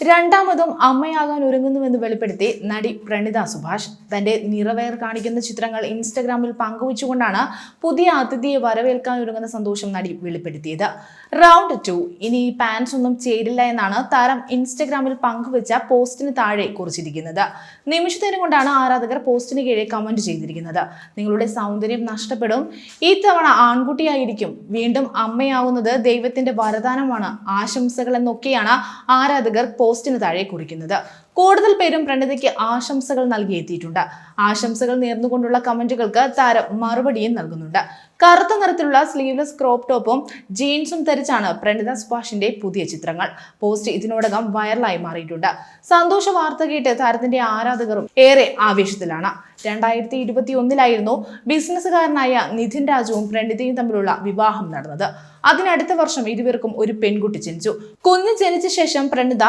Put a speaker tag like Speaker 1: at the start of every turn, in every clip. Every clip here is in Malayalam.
Speaker 1: രണ്ടാമതും അമ്മയാകാൻ ഒരുങ്ങുന്നുവെന്ന് വെളിപ്പെടുത്തി നടി പ്രണിത സുഭാഷ്. തന്റെ നിറവേർ കാണിക്കുന്ന ചിത്രങ്ങൾ ഇൻസ്റ്റഗ്രാമിൽ പങ്കുവച്ചുകൊണ്ടാണ് പുതിയ അതിഥിയെ വരവേൽക്കാൻ ഒരുങ്ങുന്ന സന്തോഷം നടി വെളിപ്പെടുത്തിയത്. Round two. ഇനി പാൻസ് ഒന്നും ചേരില്ല എന്നാണ് താരം ഇൻസ്റ്റഗ്രാമിൽ പങ്കുവച്ച പോസ്റ്റിന് താഴെ കുറിച്ചിരിക്കുന്നത്. നിമിഷത്തേനും കൊണ്ടാണ് ആരാധകർ പോസ്റ്റിന് കീഴെ കമന്റ് ചെയ്തിരിക്കുന്നത്. നിങ്ങളുടെ സൗന്ദര്യം നഷ്ടപ്പെടും. ഈ തവണ ആൺകുട്ടിയായിരിക്കും. വീണ്ടും അമ്മയാവുന്നത് ദൈവത്തിന്റെ വരദാനമാണ്. ആശംസകൾ എന്നൊക്കെയാണ് ആരാധകർ പോസ്റ്റിന് താഴെ കുറിക്കുന്നത്. കൂടുതൽ പേരും പ്രണിതയ്ക്ക് ആശംസകൾ നൽകിയെത്തിയിട്ടുണ്ട് ആശംസകൾ നേർന്നുകൊണ്ടുള്ള കമന്റുകൾക്ക് താരം മറുപടിയും നൽകുന്നുണ്ട്. കറുത്ത നിറത്തിലുള്ള സ്ലീവ്ലെസ് ക്രോപ്പ് ടോപ്പും ജീൻസും ധരിച്ചാണ് പ്രണിത സുഭാഷിന്റെ പുതിയ ചിത്രങ്ങൾ. പോസ്റ്റ് ഇതിനോടകം വൈറലായി മാറിയിട്ടുണ്ട്. സന്തോഷ വാർത്ത കേട്ട് താരത്തിന്റെ ആരാധകരും ഏറെ ആവേശത്തിലാണ്. രണ്ടായിരത്തി ഇരുപത്തി ഒന്നിലായിരുന്നു ബിസിനസ്സുകാരനായ നിധിൻ രാജുവും പ്രണിതയും തമ്മിലുള്ള വിവാഹം നടന്നത്. അതിനടുത്ത വർഷം ഇരുവർക്കും ഒരു പെൺകുട്ടി ജനിച്ചു. കുഞ്ഞ് ജനിച്ച ശേഷം പ്രണിത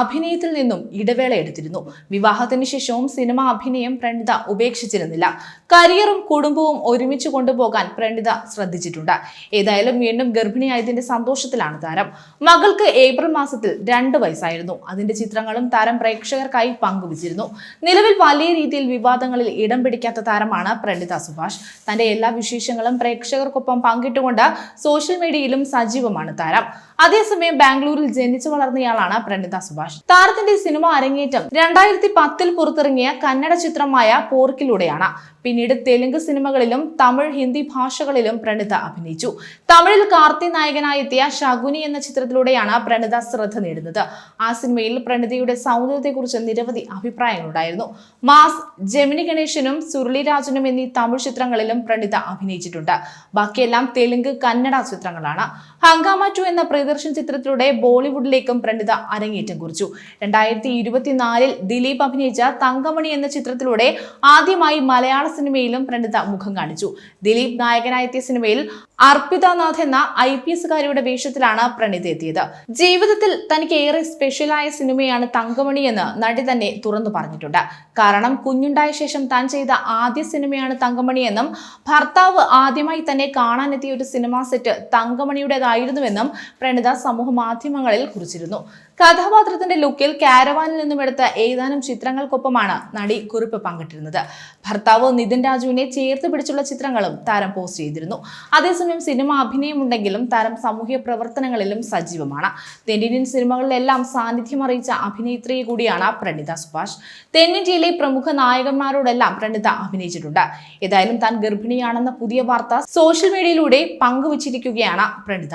Speaker 1: അഭിനയത്തിൽ നിന്നും ഇടവേള എടുത്തിരുന്നു. വിവാഹത്തിന് ശേഷവും സിനിമ അഭിനയം പ്രണിത ഉപേക്ഷിച്ചിരുന്നില്ല. കരിയറും കുടുംബവും ഒരുമിച്ച് കൊണ്ടുപോകാൻ പ്രണിത ശ്രദ്ധിച്ചിട്ടുണ്ട്. ഏതായാലും വീണ്ടും ഗർഭിണിയായതിന്റെ സന്തോഷത്തിലാണ് താരം. മകൾക്ക് ഏപ്രിൽ മാസത്തിൽ രണ്ട് വയസ്സായിരുന്നു. അതിന്റെ ചിത്രങ്ങളും താരം പ്രേക്ഷകർക്കായി പങ്കുവച്ചിരുന്നു. നിലവിൽ വലിയ രീതിയിൽ വിവാദങ്ങളിൽ ഇടം പിടിക്കാത്ത താരമാണ് പ്രണിത സുഭാഷ്. തന്റെ എല്ലാ വിശേഷങ്ങളും പ്രേക്ഷകർക്കൊപ്പം പങ്കിട്ടുകൊണ്ട് സോഷ്യൽ മീഡിയയിലും സജീവമാണ് താരം. അതേസമയം ബാംഗ്ലൂരിൽ ജനിച്ചു വളർന്നയാളാണ് പ്രണിത സുഭാഷ്. താരത്തിന്റെ സിനിമ അരങ്ങേറ്റം. രണ്ടായിരത്തി പത്തിൽ പുറത്തിറങ്ങിയ കന്നഡ ചിത്രമായ പോർക്കിലൂടെയാണ്. പിന്നീട് തെലുങ്ക് സിനിമകളിലും തമിഴ് ഹിന്ദി ഭാഷകളിലും പ്രണിത അഭിനയിച്ചു. തമിഴിൽ കാർത്തി നായകനായി എത്തിയ ശകുനി എന്ന ചിത്രത്തിലൂടെയാണ് പ്രണിത ശ്രദ്ധ നേടുന്നത്. ആ സിനിമയിൽ പ്രണിതയുടെ സൗന്ദര്യത്തെക്കുറിച്ച് നിരവധി അഭിപ്രായങ്ങളുണ്ടായിരുന്നു. മാസ് ജമിനി ഗണേശനും സുരളിരാജനും എന്നീ തമിഴ് ചിത്രങ്ങളിലും പ്രണിത അഭിനയിച്ചിട്ടുണ്ട്. ബാക്കിയെല്ലാം തെലുങ്ക് കന്നഡ ചിത്രങ്ങളാണ്. ഹങ്കാമ ടു എന്ന പ്രിയദർശൻ ചിത്രത്തിലൂടെ ബോളിവുഡിലേക്കും പ്രണിത അരങ്ങേറ്റം കുറിച്ചു. രണ്ടായിരത്തി ഇരുപത്തിനാലിൽ ദിലീപ് അഭിനയിച്ച തങ്കമണി എന്ന ചിത്രത്തിലൂടെ ആദ്യമായി മലയാള സിനിമയിലും പ്രണിത മുഖം കാണിച്ചു. ദിലീപ് നായകനായെത്തിയ സിനിമയിൽ അർപ്പിതാനാഥ് എന്ന ഐ പി എസുകാരിയുടെ വേഷത്തിലാണ് പ്രണീത എത്തിയത്. ജീവിതത്തിൽ തനിക്ക് ഏറെ സ്പെഷ്യലായ സിനിമയാണ് തങ്കമണി എന്ന് നടി തന്നെ തുറന്നു പറഞ്ഞിട്ടുണ്ട്. കാരണം കുഞ്ഞുണ്ടായ ശേഷം താൻ ചെയ്ത ആദ്യ സിനിമയാണ് തങ്കമണി എന്നും ഭർത്താവ് ആദ്യമായി തന്നെ കാണാനെത്തിയ ഒരു സിനിമാ സെറ്റ് തങ്കമണിയുടേതായിരുന്നുവെന്നും പ്രണിത സമൂഹ മാധ്യമങ്ങളിൽ കുറിച്ചിരുന്നു. കഥാപാത്രത്തിന്റെ ലുക്കിൽ കാരവാനിൽ നിന്നും എടുത്ത ഏതാനും ചിത്രങ്ങൾക്കൊപ്പമാണ് നടി കുറിപ്പ് പങ്കിട്ടിരുന്നത്. ഭർത്താവ് നിതിൻ രാജുവിനെ ചേർത്ത് പിടിച്ചുള്ള ചിത്രങ്ങളും താരം പോസ്റ്റ് ചെയ്തിരുന്നു. അതേസമയം സിനിമ അഭിനയമുണ്ടെങ്കിലും താരം സാമൂഹ്യ പ്രവർത്തനങ്ങളിലും സജീവമാണ്. തെന്നിന്ത്യൻ സിനിമകളിലെല്ലാം സാന്നിധ്യം അറിയിച്ച അഭിനേത്രിയെ കൂടിയാണ് പ്രണിത സുഭാഷ്. തെന്നിന്ത്യയിലെ പ്രമുഖ നായകന്മാരോടെല്ലാം പ്രണിത അഭിനയിച്ചിട്ടുണ്ട്. ഏതായാലും താൻ ഗർഭിണിയാണെന്ന പുതിയ വാർത്ത സോഷ്യൽ മീഡിയയിലൂടെ പങ്കുവച്ചിരിക്കുകയാണ് പ്രണിത.